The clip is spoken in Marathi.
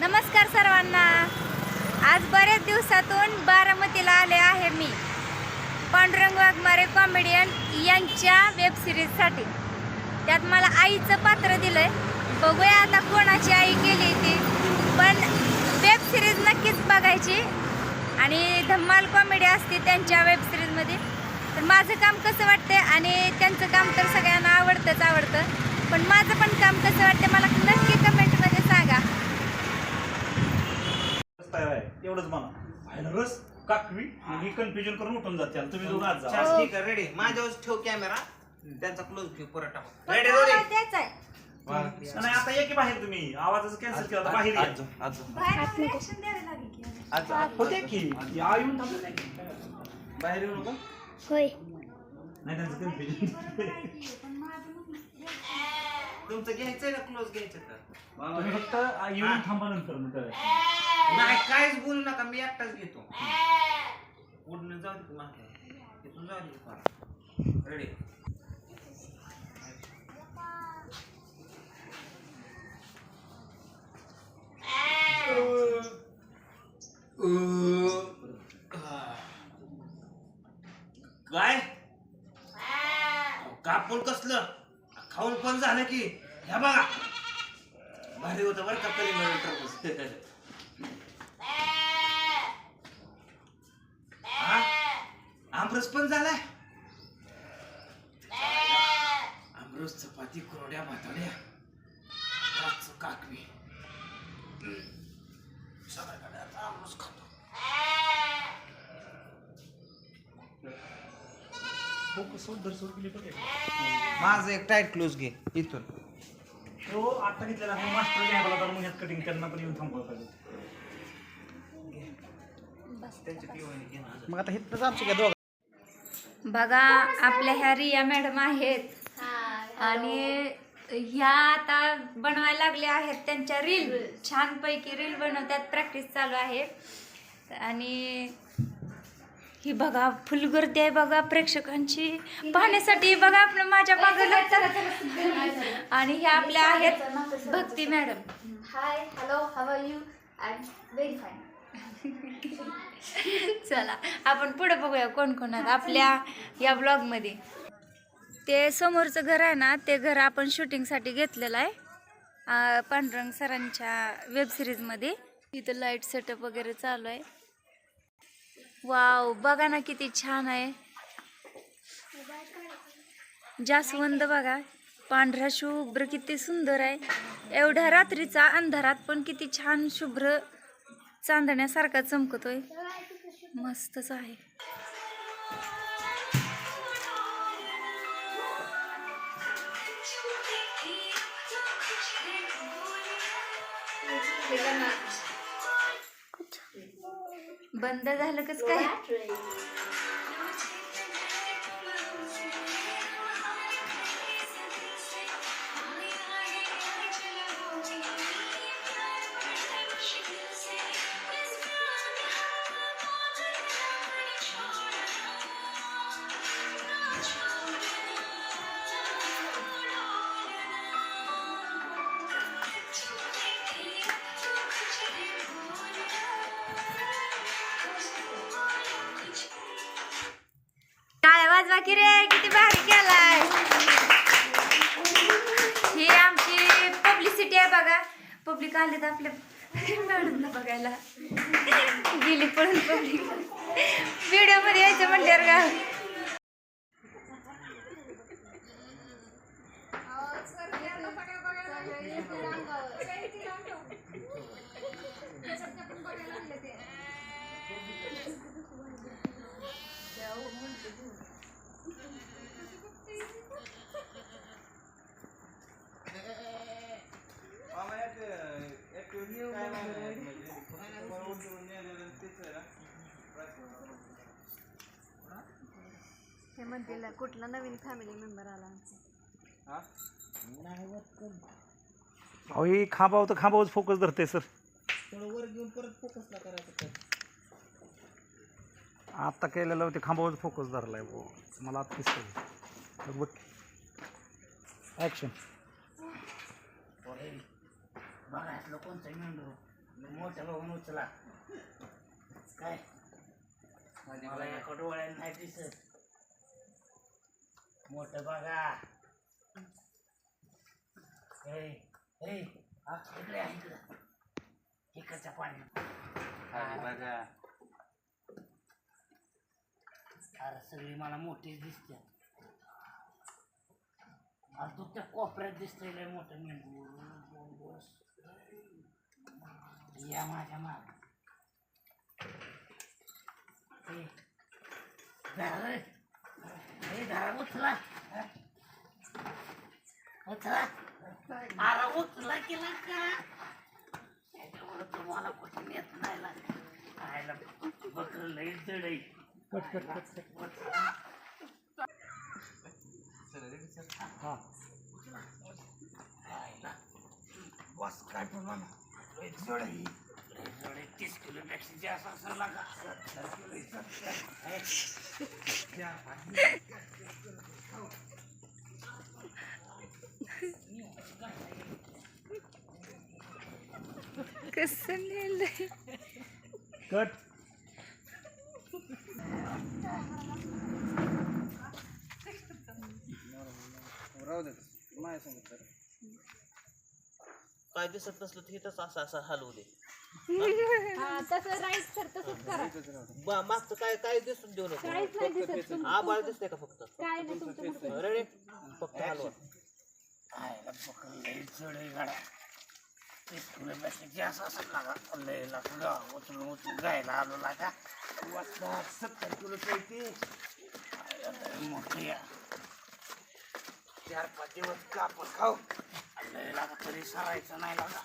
नमस्कार सर्वांना. आज बरेच दिवसातून बारामतीला आले आहे मी. पांडुरंग वाघमारे कॉमेडियन यांच्या वेब सिरीजसाठी त्यात मला आईचं पात्र दिलं आहे बघूया आता कोणाची आई केली ती. पण वेब सिरीज नक्कीच बघायची. आणि धम्माल कॉमेडी असते त्यांच्या वेब सिरीजमध्ये तर माझं काम कसं वाटतंय? आणि त्यांचं काम तर सगळ्यांना आवडतंच आवडतं. पण माझं पण काम कसं वाटतं मला नक्की तयार आहे. एवढंच मला आणि रस काकवी ही कन्फ्युजन करून उठून जाते आणि तुम्ही दोघं आज जा. ठीक आहे रेडी माझ्यावर ठेव कॅमेरा त्यांचा क्लोज घेऊ परत टाकू रेडी पण रेडी आहे. नाही आता ये की बाहेर तुम्ही? आवाजाचं कॅन्सल केला बाहेर या. बाहेर मला reaction द्यावी लागेल की. होते की? या येऊन थांबले नाही की. बाहेर येऊ नको नाही त्यांचं कन्फ्युजन तुमचं घ्यायचंय ना क्लोज घ्यायचं तर? तुम्ही फक्त येऊन थांबा नंतर मग. नाही काहीच बोलू नका मी एकटाच घेतो. पूर्ण जाऊ दे माझ्या तिथून जाऊ दे रेडी काय? कापूर कसलं? खाऊन पण झालं की. ह्या बघा. भारी होतं बरं का कलिंगड टरबूज. हा? आमरस पण झालाय. आमरस चपाती कुरड्या भातड्या. भात, काकवी हम्म. सगळ्याकडे आता आमरस खातो. माझं एक टाईट क्लोज घे इथून. तो आता घेतलेला आपण मास्टर घ्यायला तर मग ह्यात कटिंग त्यांना पण येऊन थांबवलं पाहिजे. मग आता इथनंच आमचं घ्या दोघं बघा आपल्या ह्या रिया मॅडम आहेत. आणि ह्या आता बनवायला लागल्या आहेत त्यांच्या रील. छानपैकी रील बनवतात. प्रॅक्टिस चालू आहे. आणि ही बघा फुल गर्दी आहे बघा प्रेक्षकांची. पाहण्यासाठी बघा आपण माझ्या लागतात आणि ह्या आपल्या आहेत Bhakti madam. Hi, hello, how are you? I'm very fine. चला आपण पुढे बघूया कोण कोण आहेत आपल्या या ब्लॉगमध्ये ते समोरचं घर आहे ना ते घर आपण शूटिंगसाठी घेतलेलं आहे. पांडुरंग सरांच्या वेब तिथं लाइट सेटअप वगैरे चालू आहे. वाव बघा ना किती छान आहे. जास्वंद बघा. पांढरा शुभ्र किती सुंदर आहे. एवढ्या रात्रीचा अंधारात पण किती छान शुभ्र चांदण्यासारखा चमकतोय. मस्तच आहे. बंद झालं कस काय? की रे किती भारी केलाय. ही आमची पब्लिसिटी आहे बघा. पब्लिक आले तर आपल्या मॅडमला बघायला. गेली पळून पब्लिक व्हिडिओमध्ये यायचं म्हणल्यावर का हे म्हणतील कुठला नवीन फॅमिली मेंबर आला अहो हे खांबाव तर खांबावच फोकस धरते सर थोडं वर घेऊन परत फोकसला करायचं आता केलेलं ते खांबावच फोकस धरलाय बुवा. मला आता दिसतंय. बघ. ॲक्शन कोणतं मोठ्या बघून उचला. काय? मला एका डोळ्यात नाही दिसत. मोठं बघा. ए ए हा, इकडे आहे इकडं इकडच्या पाण्यात बघा. अरे सगळी मला मोठीच दिसते अरे तू त्या कोपऱ्यात दिसतंय लय मोठं मेंढू. बस या माझ्या माग. ए, धरा रे. उचला उचला अरे उचला केला का त्याच्यामुळे तुम्हाला कुठे नेत नाही बकरं लई आहे. बस काय पण लई जड तीस किलोपेक्षा जास्त असेल लागा सत्तर किलो सत्तर कसं नेलंय कट काय दिसत नसलं तर हिथंच असं असं हलवू दे. तसं राईट सर तसंच करा. बा- मागचं काय काय दिसून देऊ नको. काहीच नाही दिसत तुम- आबाळ दिसतंय का फक्त? काय नाही तुमचं मुलं. रेडी फक्त हलवा. आपल्याला तरी सरायचं नाही लागा